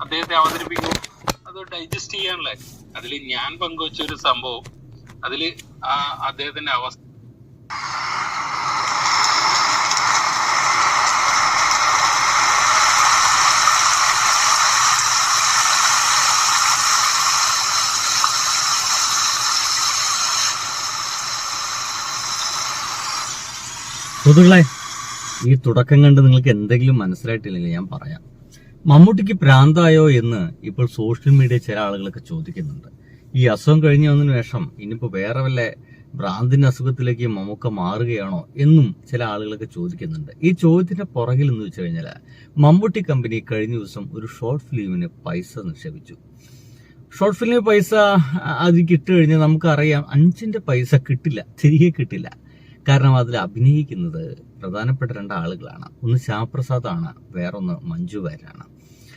അദ്ദേഹത്തെ അവതരിപ്പിക്കും അത് ഡൈജസ്റ്റ് ചെയ്യാനുള്ള. അതിൽ ഞാൻ പങ്കുവച്ച ഒരു സംഭവം. അതിൽ ആ അദ്ദേഹത്തിന്റെ അവസ്ഥ ഈ തുടക്കം കണ്ട് നിങ്ങൾക്ക് എന്തെങ്കിലും മനസ്സിലായിട്ടില്ലെങ്കിൽ ഞാൻ പറയാം. മമ്മൂട്ടിക്ക് പ്രാന്തായോ എന്ന് ഇപ്പോൾ സോഷ്യൽ മീഡിയ ചില ആളുകളൊക്കെ ചോദിക്കുന്നുണ്ട്. ഈ അസുഖം കഴിഞ്ഞു വന്നതിന് ശേഷം ഇനിയിപ്പോ വേറെ വല്ല ഭ്രാന്തിന്റെ അസുഖത്തിലേക്ക് മമ്മൂക്ക മാറുകയാണോ എന്നും ചില ആളുകളൊക്കെ ചോദിക്കുന്നുണ്ട്. ഈ ചോദ്യത്തിന്റെ പുറകിൽ എന്ന് വെച്ച് കഴിഞ്ഞാൽ മമ്മൂട്ടി കമ്പനി കഴിഞ്ഞ ദിവസം ഒരു ഷോർട്ട് ഫിലിമിന് പൈസ നിക്ഷേപിച്ചു. ഷോർട്ട് ഫിലിമിന് പൈസ അത് കിട്ടുകഴിഞ്ഞാൽ നമുക്കറിയാം അഞ്ചിന്റെ പൈസ കിട്ടില്ല തിരികെ കിട്ടില്ല. കാരണം അതിൽ അഭിനയിക്കുന്നത് പ്രധാനപ്പെട്ട രണ്ട് ആളുകളാണ്. ഒന്ന് ശ്യാമപ്രസാദാണ് വേറൊന്ന് മഞ്ജു വാര്യരാണ്.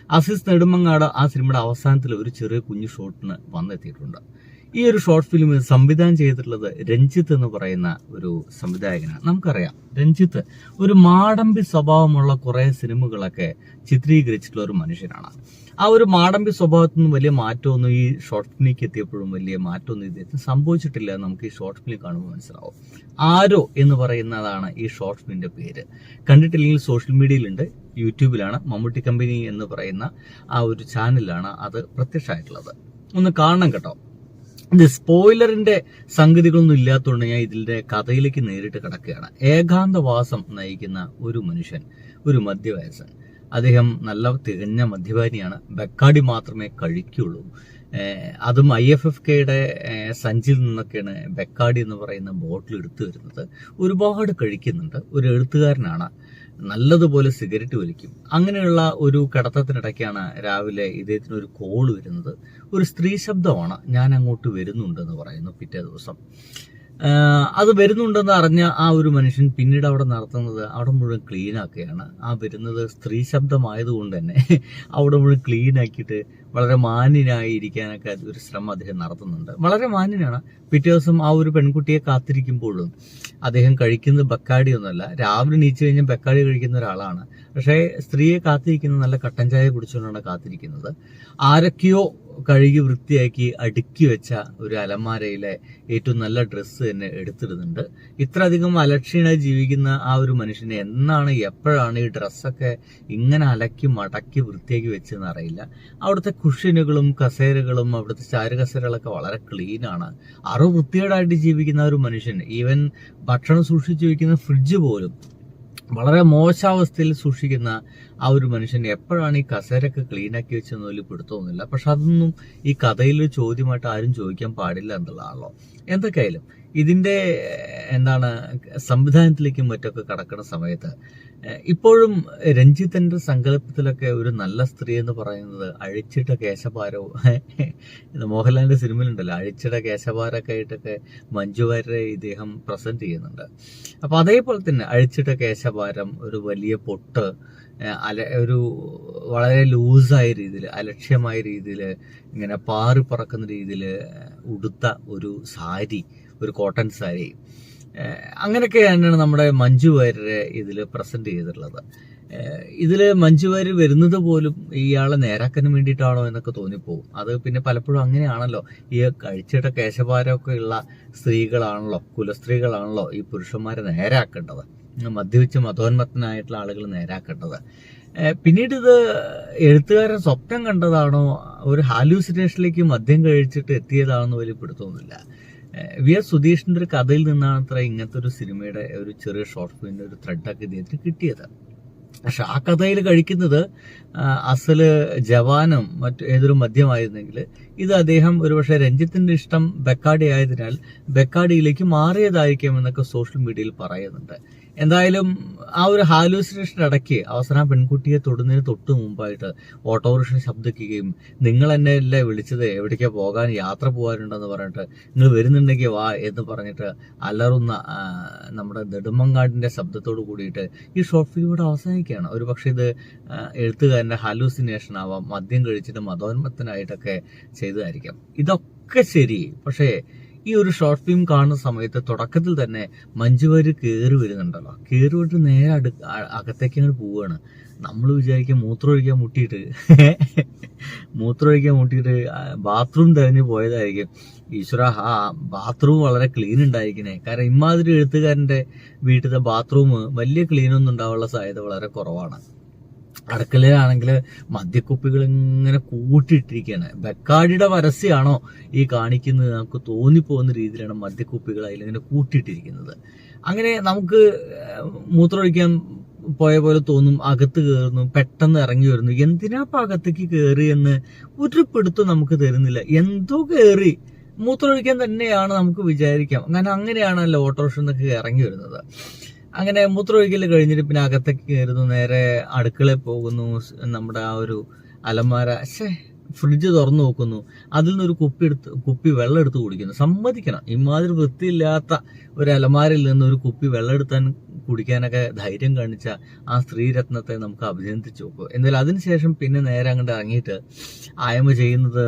അസിസ് നെടുമങ്ങാട് ആ സിനിമയുടെ അവസാനത്തിൽ ഒരു ചെറിയ കുഞ്ഞു ഷോട്ടിന് വന്നെത്തിയിട്ടുണ്ട്. ഈ ഒരു ഷോർട്ട് ഫിലിം സംവിധാനം ചെയ്തിട്ടുള്ളത് രഞ്ജിത്ത് എന്ന് പറയുന്ന ഒരു സംവിധായകനാണ്. നമുക്കറിയാം. രഞ്ജിത്ത് ഒരു മാടമ്പി സ്വഭാവമുള്ള കുറെ സിനിമകളൊക്കെ ചിത്രീകരിച്ചിട്ടുള്ള ഒരു മനുഷ്യനാണ്. ആ ഒരു മാടമ്പി സ്വഭാവത്തിൽ നിന്ന് വലിയ മാറ്റമൊന്നും ഈ ഷോർട്ട് ഫിലിമിലേക്ക് എത്തിയപ്പോഴും വലിയ മാറ്റമൊന്നും ഇദ്ദേഹത്തിന് സംഭവിച്ചിട്ടില്ല നമുക്ക് ഈ ഷോർട്ട് ഫിലിം കാണുമ്പോൾ മനസ്സിലാവും. ആരോ എന്ന് പറയുന്നതാണ് ഈ ഷോർട്ട് ഫിലിമിന്റെ പേര്. കണ്ടിട്ടില്ലെങ്കിൽ സോഷ്യൽ മീഡിയയിലുണ്ട് യൂട്യൂബിലാണ്. മമ്മൂട്ടി കമ്പനി എന്ന് പറയുന്ന ആ ഒരു ചാനലിലാണ് അത് പ്രത്യക്ഷമായിട്ടുള്ളത്. ഒന്ന് കാണണം കേട്ടോ. ഇത് സ്പോയിലറിന്റെ സംഗതികളൊന്നും ഇല്ലാത്തതുകൊണ്ട് ഞാൻ ഇതിന്റെ കഥയിലേക്ക് നേരിട്ട് കിടക്കുകയാണ്. ഏകാന്തവാസം നയിക്കുന്ന ഒരു മനുഷ്യൻ ഒരു മധ്യവയസ്സൻ. അദ്ദേഹം നല്ല തികഞ്ഞ മദ്യപാനിയാണ്. ബക്കാടി മാത്രമേ കഴിക്കുള്ളൂ. അതും ഐ എഫ് എഫ് കെയുടെ സഞ്ചിയിൽ നിന്നൊക്കെയാണ് ബക്കാടി എന്ന് പറയുന്ന ബോട്ടിൽ എടുത്തു വരുന്നത്. ഒരുപാട് കഴിക്കുന്നുണ്ട്. ഒരു എഴുത്തുകാരനാണ്. നല്ലതുപോലെ സിഗരറ്റ് വലിക്കും. അങ്ങനെയുള്ള ഒരു കടത്തത്തിനിടയ്ക്കാണ് രാവിലെ ഇദ്ദേഹത്തിന് ഒരു കോൾ വരുന്നത്. ഒരു സ്ത്രീ ശബ്ദമാണ് ഞാൻ അങ്ങോട്ട് വരുന്നുണ്ടെന്ന് പറയുന്നു പിറ്റേ ദിവസം. അത് വരുന്നുണ്ടെന്ന് അറിഞ്ഞ ആ ഒരു മനുഷ്യൻ പിന്നീട് അവിടെ നടത്തുന്നത് അവിടെ മുഴുവൻ ക്ലീൻ ആക്കുകയാണ്. ആ വരുന്നത് സ്ത്രീ ശബ്ദമായതുകൊണ്ട് തന്നെ അവിടെ മുഴുവൻ ക്ലീൻ ആക്കിയിട്ട് വളരെ മാന്യനായിരിക്കാനൊക്കെ ഒരു ശ്രമം അദ്ദേഹം നടത്തുന്നുണ്ട്. വളരെ മാന്യനാണ്. പിറ്റേ ദിവസം ആ ഒരു പെൺകുട്ടിയെ കാത്തിരിക്കുമ്പോഴും അദ്ദേഹം കഴിക്കുന്നത് ബക്കാടി ഒന്നുമല്ല രാവിലെ നീച്ചു കഴിഞ്ഞാൽ ബക്കാടി കഴിക്കുന്ന ഒരാളാണ്. പക്ഷേ സ്ത്രീയെ കാത്തിരിക്കുന്നത് നല്ല കട്ടൻ ചായ കുടിച്ചുകൊണ്ടാണ് കാത്തിരിക്കുന്നത്. ആരൊക്കെയോ കഴുകി വൃത്തിയാക്കി അടുക്കി വെച്ച ഒരു അലമാരയിലെ ഏറ്റവും നല്ല ഡ്രസ്സ് തന്നെ എടുത്തിടുന്നുണ്ട്. ഇത്രയധികം അലക്ഷ്യനായി ജീവിക്കുന്ന ആ ഒരു മനുഷ്യനെ എന്നാണ് എപ്പോഴാണ് ഈ ഡ്രസ്സൊക്കെ ഇങ്ങനെ അലക്കി മടക്കി വൃത്തിയാക്കി വെച്ചതെന്ന് അറിയില്ല. അവിടുത്തെ കുഷ്യനുകളും കസേരകളും അവിടുത്തെ ചാരുകസേരകളൊക്കെ വളരെ ക്ലീൻ ആണ്. അറു വൃത്തികേടായിട്ട് ജീവിക്കുന്ന ഒരു മനുഷ്യൻ ഈവൻ ഭക്ഷണം സൂക്ഷിച്ചു വയ്ക്കുന്ന ഫ്രിഡ്ജ് പോലും വളരെ മോശാവസ്ഥയിൽ സൂക്ഷിക്കുന്ന ആ ഒരു മനുഷ്യൻ എപ്പോഴാണ് ഈ കസേരൊക്കെ ക്ലീനാക്കി വെച്ചെന്ന് വലിയ പിടുത്തമൊന്നുമില്ല പക്ഷെ അതൊന്നും ഈ കഥയിലൊരു ചോദ്യമായിട്ട് ആരും ചോദിക്കാൻ പാടില്ല എന്നുള്ളതാണല്ലോ. എന്തൊക്കെയായാലും ഇതിന്റെ എന്താണ് സംവിധാനത്തിലേക്കും മറ്റൊക്കെ കടക്കുന്ന സമയത്ത് ഇപ്പോഴും രഞ്ജിത്തിന്റെ സങ്കല്പത്തിലൊക്കെ ഒരു നല്ല സ്ത്രീ എന്ന് പറയുന്നത് അഴിച്ചിട്ട കേശഭാരവും. മോഹൻലാലിന്റെ സിനിമയിലുണ്ടല്ലോ അഴിച്ചിട്ട കേശഭാരൊക്കെ ആയിട്ടൊക്കെ മഞ്ജു വാര്യരെ ഇദ്ദേഹം പ്രസന്റ് ചെയ്യുന്നുണ്ട്. അപ്പൊ അതേപോലെ തന്നെ അഴിച്ചിട്ട കേശഭാരം ഒരു വലിയ പൊട്ട് അല ഒരു വളരെ ലൂസായ രീതിയിൽ അലക്ഷ്യമായ രീതിയിൽ ഇങ്ങനെ പാറി പറക്കുന്ന രീതിയിൽ ഉടുത്ത ഒരു സാരി ഒരു കോട്ടൺ സാരി. അങ്ങനെയൊക്കെ തന്നെയാണ് നമ്മുടെ മഞ്ജു വാര്യരെ ഇതിൽ പ്രസന്റ് ചെയ്തിട്ടുള്ളത്. ഇതിൽ മഞ്ജു വാര്യർ വരുന്നത് പോലും ഇയാളെ നേരാക്കാൻ വേണ്ടിയിട്ടാണോ എന്നൊക്കെ തോന്നിപ്പോവും അത് പിന്നെ പലപ്പോഴും അങ്ങനെയാണല്ലോ. ഈ കഴിച്ചിട്ട കേശഭാരമൊക്കെ ഉള്ള സ്ത്രീകളാണല്ലോ കുലസ്ത്രീകളാണല്ലോ ഈ പുരുഷന്മാരെ നേരാക്കേണ്ടത്. മദ്യപിച്ച് മതോന്മത്തനായിട്ടുള്ള ആളുകൾ നേരാക്കേണ്ടത്. പിന്നീട് ഇത് എഴുത്തുകാരൻ സ്വപ്നം കണ്ടതാണോ? ഒരു ഹാലൂസിനേഷനിലേക്ക് മദ്യം കഴിച്ചിട്ട് എത്തിയതാണെന്ന് വലിയ പിടുത്തമൊന്നുമില്ല. വി എസ് സുധീഷിന്റെ ഒരു കഥയിൽ നിന്നാണ് അത്ര ഇങ്ങനത്തെ ഒരു സിനിമയുടെ ഒരു ചെറിയ ഷോർട്ട് ഫിലിമിന്റെ ഒരു ത്രെഡൊക്കെ ഇദ്ദേഹത്തിന് കിട്ടിയത്. പക്ഷെ ആ കഥയിൽ കഴിക്കുന്നത് അസൽ ജവാനും മറ്റു ഏതൊരു മദ്യമായിരുന്നെങ്കിൽ ഇത് അദ്ദേഹം ഒരുപക്ഷെ രഞ്ജിത്തിന്റെ ഇഷ്ടം ബെക്കാഡി ആയതിനാൽ ബെക്കാഡിയിലേക്ക് മാറിയതായിരിക്കും എന്നൊക്കെ സോഷ്യൽ മീഡിയയിൽ പറയുന്നുണ്ട്. എന്തായാലും ആ ഒരു ഹാലൂസിനേഷൻ ഇടയ്ക്ക് അവസാനം പെൺകുട്ടിയെ തൊടുന്നതിന് തൊട്ട് മുമ്പായിട്ട് ഓട്ടോറിക്ഷ ശബ്ദിക്കുകയും നിങ്ങൾ എന്നെ അല്ലേ വിളിച്ചത്? എവിടേക്കാ പോകാൻ? യാത്ര പോകാനുണ്ടെന്ന് പറഞ്ഞിട്ട് നിങ്ങൾ വരുന്നുണ്ടെങ്കിൽ വാ എന്ന് പറഞ്ഞിട്ട് അലറുന്ന നമ്മുടെ നെടുമങ്ങാടിന്റെ ശബ്ദത്തോട് കൂടിയിട്ട് ഈ ഷോർട്ട് ഫിലിം ഇവിടെ അവസാനിക്കുകയാണ്. ഒരു പക്ഷേ ഇത് എഴുത്തുകാരന്റെ ഹാലൂസിനേഷൻ ആവാം മദ്യം കഴിച്ചിട്ട് മതോന്മത്തനായിട്ടൊക്കെ ചെയ്തതായിരിക്കാം. ഇതൊക്കെ ശരി പക്ഷേ ഈ ഒരു ഷോർട്ട് ഫിലിം കാണുന്ന സമയത്ത് തുടക്കത്തിൽ തന്നെ മഞ്ജുവാര് കയറി വരുന്നുണ്ടല്ലോ. കയറി വന്നിട്ട് നേരെ അടു അകത്തേക്ക് അങ്ങോട്ട് പോവുകയാണ് നമ്മൾ വിചാരിക്കും മൂത്രമൊഴിക്കാൻ മുട്ടിയിട്ട് മൂത്രമൊഴിക്കാൻ മുട്ടിയിട്ട് ബാത്റൂം തിരഞ്ഞു പോയതായിരിക്കും. ഈശ്വര ആ ബാത്റൂം വളരെ ക്ലീൻ ഉണ്ടായിരിക്കണേ. കാരണം ഇമാതിരി എഴുത്തുകാരന്റെ വീട്ടിലെ ബാത്റൂം വലിയ ക്ലീനൊന്നും ഉണ്ടാവാനുള്ള സാധ്യത വളരെ കുറവാണ്. അടുക്കളയിലാണെങ്കിൽ മദ്യക്കുപ്പികൾ ഇങ്ങനെ കൂട്ടിയിട്ടിരിക്കുകയാണ്. ബക്കാടിയുടെ പരസ്യമാണോ ഈ കാണിക്കുന്നത്? നമുക്ക് തോന്നിപ്പോകുന്ന രീതിയിലാണ് മദ്യക്കുപ്പികൾ അതിലിങ്ങനെ കൂട്ടിയിട്ടിരിക്കുന്നത്. അങ്ങനെ നമുക്ക് മൂത്രമൊഴിക്കാൻ പോയ പോലെ തോന്നും അകത്ത് കയറുന്നു പെട്ടെന്ന് ഇറങ്ങി വരുന്നു. എന്തിനാ ഇപ്പം അകത്തേക്ക് കയറി എന്ന് ഒരു പിടുത്തം നമുക്ക് തരുന്നില്ല. എന്തോ കയറി. മൂത്രമൊഴിക്കാൻ തന്നെയാണ് നമുക്ക് വിചാരിക്കാം. അങ്ങനെ അങ്ങനെയാണല്ലോ ഓട്ടോറിക്ഷ എന്നൊക്കെ ഇറങ്ങി വരുന്നത്. അങ്ങനെ മൂത്രമൊഴിക്കൽ കഴിഞ്ഞിട്ട് പിന്നെ അകത്തേക്ക് കയറുന്നു നേരെ അടുക്കളയിൽ പോകുന്നു നമ്മുടെ ആ ഒരു അലമാര ശേ ഫ്രിഡ്ജ് തുറന്നു നോക്കുന്നു. അതിൽ നിന്നൊരു കുപ്പി എടുത്ത് കുപ്പി വെള്ളം എടുത്ത് കുടിക്കുന്നു. സമ്മതിക്കണം. ഇമാതിരി വൃത്തിയില്ലാത്ത ഒരു അലമാരയിൽ നിന്ന് ഒരു കുപ്പി വെള്ളം എടുത്താൻ കുടിക്കാനൊക്കെ ധൈര്യം കാണിച്ച ആ സ്ത്രീരത്നത്തെ നമുക്ക് അഭിനന്ദിച്ചു നോക്കുക എന്നാൽ അതിനുശേഷം പിന്നെ നേരെ അങ്ങോട്ട് ഇറങ്ങിയിട്ട് ആയമ ചെയ്യുന്നത്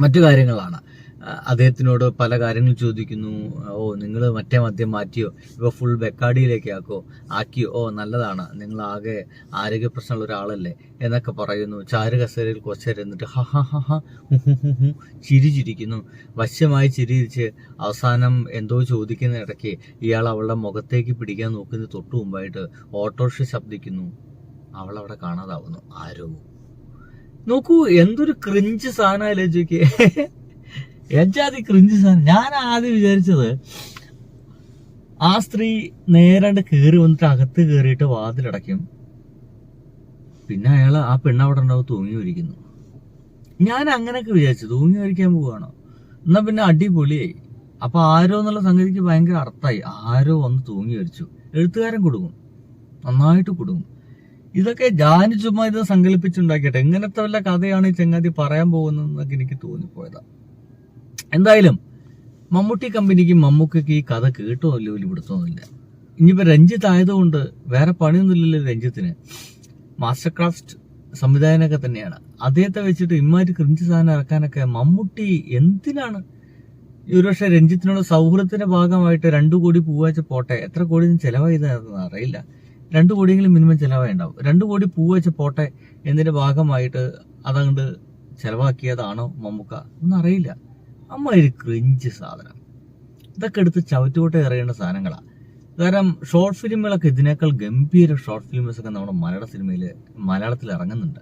മറ്റു കാര്യങ്ങളാണ്. അദ്ദേഹത്തിനോട് പല കാര്യങ്ങൾ ചോദിക്കുന്നു. ഓ നിങ്ങൾ മറ്റേ മദ്യം മാറ്റിയോ? ഇപ്പോൾ ഫുൾ ബെക്കാടിയിലേക്ക് ആക്കോ? ആക്കിയോ? ഓ നല്ലതാണ്. നിങ്ങൾ ആകെ ആരോഗ്യ പ്രശ്നമുള്ള ഒരാളല്ലേ എന്നൊക്കെ പറയുന്നു. ചാരു കസേരയിൽ കുറച്ചേരം എന്നിട്ട് ഹ ഹ ഹ ചിരി ചിരിക്കുന്നു വശ്യമായി ചിരിച്ച് അവസാനം എന്തോ ചോദിക്കുന്ന ഇടയ്ക്ക് ഇയാൾ അവളുടെ മുഖത്തേക്ക് പിടിക്കാൻ നോക്കുന്ന തൊട്ടു മുമ്പായിട്ട് ഓട്ടോറിക്ഷ ശബ്ദിക്കുന്നു. അവൾ അവിടെ കാണാതാവുന്നു. ആരോ? നോക്കൂ എന്തൊരു ക്രിഞ്ച് സാധനം ആലോചിക്കേ. എജാതി ക്രിഞ്ച് സാധനം. ഞാൻ ആദ്യം വിചാരിച്ചത് ആ സ്ത്രീ നേരാണ്ട് കയറി വന്നിട്ട് അകത്ത് കയറിയിട്ട് വാതിലടയ്ക്കും. പിന്നെ അയാൾ ആ പെണ്ണ് അവിടെ ഉണ്ടാവും തൂങ്ങി ഒരിക്കുന്നു ഞാൻ അങ്ങനെയൊക്കെ വിചാരിച്ചു. തൂങ്ങി ഒരിക്കാൻ പോവാണോ എന്നാ പിന്നെ അടിപൊളിയായി. അപ്പൊ ആരോ എന്നുള്ള സംഗതിക്ക് ഭയങ്കര അർത്ഥമായി. ആരോ വന്ന് തൂങ്ങി വരിച്ചു എഴുത്തുകാരൻ കൊടുക്കും. നന്നായിട്ട് കൊടുക്കും. ഇതൊക്കെ ഞാൻ ചുമ്മാ ഇത് സങ്കല്പിച്ചുണ്ടാക്കിയിട്ട് എങ്ങനത്തെ വല്ല കഥയാണ് ഈ ചങ്ങാതി പറയാൻ പോകുന്നതെന്നൊക്കെ എനിക്ക് തോന്നിപ്പോയതാ. എന്തായാലും മമ്മൂട്ടി കമ്പനിക്ക് മമ്മൂക്കയ്ക്ക് ഈ കഥ കേട്ടോ അല്ലോ പിടുത്തമൊന്നുമില്ല. ഇനിയിപ്പോൾ രഞ്ജിത്ത് ആയതുകൊണ്ട് വേറെ പണിയൊന്നുമില്ലല്ലോ രഞ്ജിത്തിന്. മാസ്റ്റർ ക്രാഫ്റ്റ് സംവിധായകനൊക്കെ തന്നെയാണ്. അദ്ദേഹത്തെ വെച്ചിട്ട് ഇമ്മാതിരി ക്രിഞ്ച് സാധനം ഇറക്കാനൊക്കെ മമ്മൂട്ടി എന്തിനാണ്? ഒരുപക്ഷെ രഞ്ജിത്തിനുള്ള സൗഹൃദത്തിന്റെ ഭാഗമായിട്ട് രണ്ടു കോടി പൂവാച്ച പോട്ടെ എത്ര കോടി ചെലവായതെന്ന് അറിയില്ല. രണ്ടു കോടിയെങ്കിലും മിനിമം ചെലവായി ഉണ്ടാവും രണ്ടു കോടി പൂവച്ച പോട്ടെ എന്നതിന്റെ ഭാഗമായിട്ട് അതങ്ങോട്ട് ചെലവാക്കിയതാണോ മമ്മൂക്ക ഒന്നും അറിയില്ല അമ്മ ഒരു ക്രിഞ്ച് സാധനം. ഇതൊക്കെ എടുത്ത് ചവറ്റുകൂട്ട എറിയേണ്ട സാധനങ്ങളാണ് കാരണം ഷോർട്ട് ഫിലിമുകളൊക്കെ ഇതിനേക്കാൾ ഗംഭീര ഷോർട്ട് ഫിലിംസ് ഒക്കെ നമ്മുടെ മലയാള സിനിമയിൽ മലയാളത്തിൽ ഇറങ്ങുന്നുണ്ട്.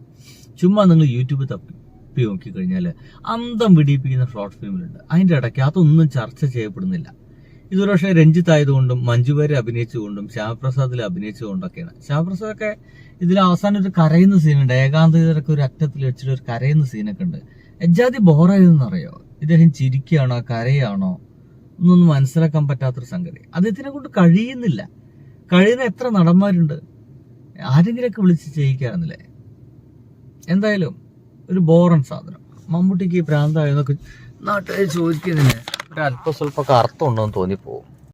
ചുമ്മാ നിങ്ങൾ യൂട്യൂബ് തപ്പി നോക്കിക്കഴിഞ്ഞാൽ അന്തം പിടിപ്പിക്കുന്ന ഷോർട്ട് ഫിലിമിലുണ്ട് അതിന്റെ ഇടയ്ക്ക് അതൊന്നും ചർച്ച ചെയ്യപ്പെടുന്നില്ല. ഇതൊരു പക്ഷേ രഞ്ജിത്ത് ആയതുകൊണ്ടും മഞ്ജുവാരി അഭിനയിച്ചുകൊണ്ടും ശ്യാമപ്രസാദിൽ അഭിനയിച്ചുകൊണ്ടൊക്കെയാണ്. ശ്യാമപ്രസാദൊക്കെ ഇതിൽ അവസാനം ഒരു കരയുന്ന സീനുണ്ട് ഏകാന്തതയൊക്കെ ഒരു അറ്റത്തിൽ വെച്ചിട്ട് ഒരു കരയുന്ന സീനൊക്കെ ഉണ്ട്. എജാതി ബോറായതെന്നറിയോ? ഇദ്ദേഹം ചിരിക്കുകയാണോ കരയാണോ എന്നൊന്നും മനസ്സിലാക്കാൻ പറ്റാത്തൊരു സംഗതി. അദ്ദേഹത്തിനെ കൊണ്ട് കഴിയുന്നില്ല. കഴിയുന്ന എത്ര നടന്മാരുണ്ട്. ആരെങ്കിലൊക്കെ വിളിച്ച് ചെയ്യിക്കാറുന്നില്ലേ എന്തായാലും ഒരു ബോറൻ സാധനം. മമ്മൂട്ടിക്ക് പ്രാന്തായെന്നൊക്കെ നാട്ടുകാർ ചോദിക്കുന്നതിന് ഒരു അല്പ സ്വല്പമൊക്കെ അർത്ഥം ഉണ്ടോ എന്ന് തോന്നിപ്പോവും.